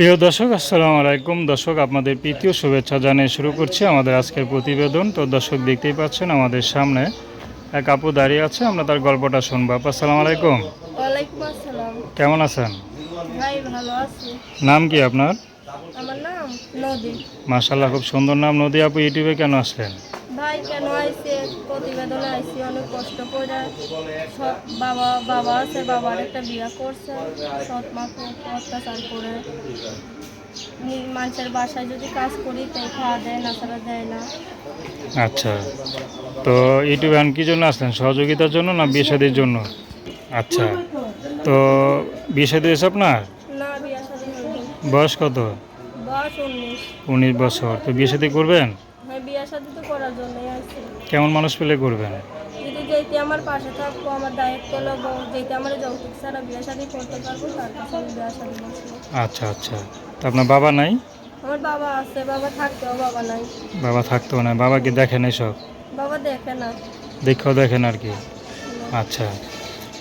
প্রিয় দর্শক আসসালামু আলাইকুম। দর্শক আপনাদের প্রীতীয় শুভেচ্ছা জানিয়ে শুরু করছি আমাদের আজকের প্রতিবেদন। তো দর্শক দেখতেই পাচ্ছেন আমাদের সামনে এক আপু দাঁড়িয়ে আছে আমরা তার গল্পটা শুনব। আপু আসসালামু আলাইকুম। কেমন আছেন? ভাই ভালো আছি। নাম কি আপনার? আমার নাম নদী। মাশাল্লাহ খুব সুন্দর নাম। নদী আপু ইউটিউবে কেন আসলেন? ভাই কেন প্রতিবেদনে আইছি অনেক কষ্ট করে সব বাবা বাবা আছে বাবার একটা বিয়া করছে সৎ মাকে অত্যাচার করে। মানুষের বাসায় যদি কাজ করি তাই খাওয়া দেয় না তারা দেয় না। আচ্ছা। তো ইউটিউবে আন কি জন্য আসলেন? সহযোগিতার জন্য না বিয়ে জন্য? আচ্ছা। তো বিয়ে শাদি হয়েছে আপনার? না বিয়া শাদী বয়স কত? বয়স উনিশ। উনিশ বছর। তো বিয়ে শাদি করবেন? হ্যাঁ বিয়া শাদী তো করার জন্যই কেমন মানুষ পেলে করবেন যদি যেতে আমার পাশে থাকব আমার দায়িত্ব যেতে আমার যৌতুক ছাড়া বিয়ে শাদী করতে পারব তার কাছে আমি বিয়ে শাদী বসবো আচ্ছা আচ্ছা। তো আপনার বাবা নাই? আমার বাবা আছে বাবা থাকতেও বাবা নাই। বাবা থাকতো না বাবা কি দেখেন এসব? বাবা দেখে না। দেখেও দেখেন আর কি? আচ্ছা।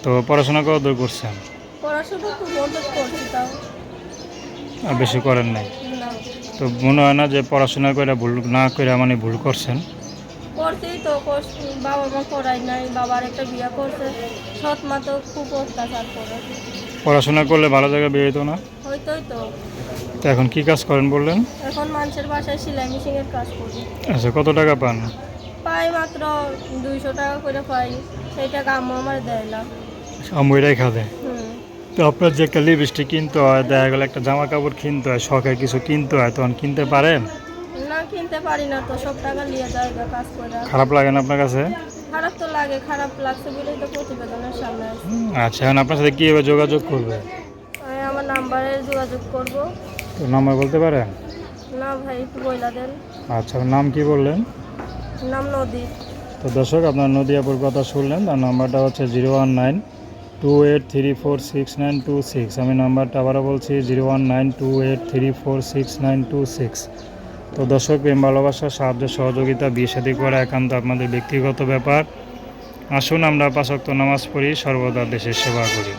তো পড়াশোনা কত দূর করছেন? পড়াশোনা মদত করছি তাও। আর বেশি করেন নাই? তো মনে হয় না যে পড়াশোনা করে ভুল না করে মানে ভুল করছেন? করতেই তো বাবা মা করাই নাই বাবার একটা বিয়ে করছে সৎ মা তো খুব অত্যাচার করে। পড়াশোনা করলে ভালো জায়গায় বের হতো না? হইতোই তো। তো এখন কি কাজ করেন বললেন? এখন মানুষের বাসায় সেলাই মেশিনের কাজ করি। আচ্ছা কত টাকা পান? পাই মাত্র দুইশো টাকা করে পাই সেই টাকা আম্মু আমার দেয় না। আমইরাই খাদে হুম তো আপনার যে একটা লিপস্টিক কিনতে হয় দেখা গেলো একটা জামা কাপড় কিনতে হয় শখের কিছু কিনতে হয় তখন কিনতে পারেন? না কিনতে পারি না তো সব টাকা নিয়ে যায় কাজ করে। খারাপ লাগে না আপনার কাছে? খারাপ তো লাগে খারাপ লাগছে বলেই তো প্রতিবেদনের সামনে আচ্ছা এখন আপনার সাথে কীভাবে যোগাযোগ করবে? আমার নাম্বারে যোগাযোগ করব। তো নাম্বার বলতে পারেন? না ভাই একটু বইলা দেন। আচ্ছা নাম কি বললেন? নাম নদী। তো দর্শক আপনার নদিয়াপুর কথা শুনলেন তার নাম্বারটা হচ্ছে zero one nine two eight three four six nine two six আমি নাম্বারটা আবারও বলছি zero one nine two eight three four six nine two six তো দর্শক, প্রেম, ভালোবাসা, সাহায্য, সহযোগিতা, বিয়ে সাদী করা একান্ত আপনাদের ব্যক্তিগত ব্যাপার। আসুন, আমরা পাশক্ত নামাজ পড়ি, সর্বদা দেশের সেবা করি।